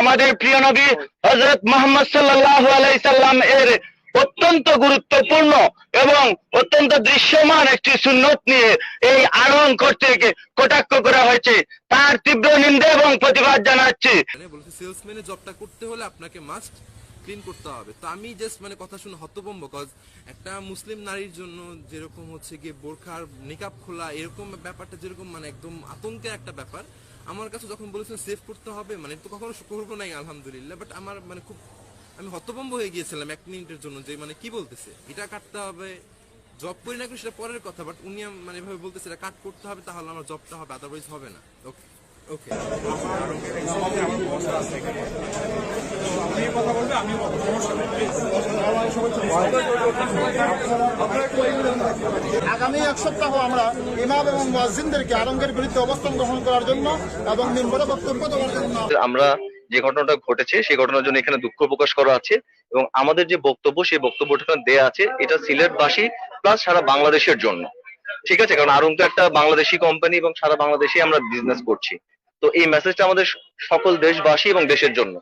আমাদের প্রিয় নবী হজরত মোহাম্মদ সাল্লাল্লাহু আলাইহি সাল্লাম এর অত্যন্ত গুরুত্বপূর্ণ এবং অত্যন্ত দৃশ্যমান একটি সুন্নত নিয়ে এই আরোহণ কর্তৃক কটাক্ষ করা হয়েছে। তার তীব্র নিন্দা এবং প্রতিবাদ জানাচ্ছি। সেলসম্যানের জবটা করতে হলে আপনাকে মাস্ট ক্লিন করতে হবে। তো আমি জাস্ট মানে কথা শুনে হতভম্ব কজ একটা মুসলিম নারীর জন্য যেরকম হচ্ছে গিয়ে বোরখার নিকাব খোলা, এরকম ব্যাপারটা যেরকম মানে একদম আতঙ্কের একটা ব্যাপার আমার কাছে যখন বলেছেন সেভ করতে হবে মানে তো কখনো করব নাই, আলহামদুলিল্লাহ বাট আমার মানে খুব, আমি হতভম্ব হয়ে গিয়েছিলাম এক মিনিটের জন্য যে মানে কি বলতেছে? এটা কাটতে হবে জব করি না সেটা পরের কথা বাট উনি মানে এভাবে বলতেছে, এটা কাট করতে হবে, তাহলে আমার জবটা হবে আদারওয়াইজ হবে না। ওকে ওকে আগামী এক সপ্তাহ আমরা ইমাম এবং মুয়াজ্জিনদেরকে আরঙ্গের বিরুদ্ধে অবস্থান গ্রহণ করার জন্য এবং নিম্বরে বক্তব্য দেওয়ার জন্য। আমরা যে ঘটনাটা ঘটেছে সেই ঘটনার জন্য এখানে দুঃখ প্রকাশ করা আছে এবং আমাদের যে বক্তব্য সেই বক্তব্যটা দেয়া আছে। এটা সিলেটবাসী প্লাস সারা বাংলাদেশের জন্য। ঠিক আছে? কারণ আরং তো একটা বাংলাদেশি কোম্পানি এবং সারা বাংলাদেশে আমরা বিজনেস করছি। তো এই মেসেজটা আমাদের সকল দেশবাসী এবং দেশের জন্য।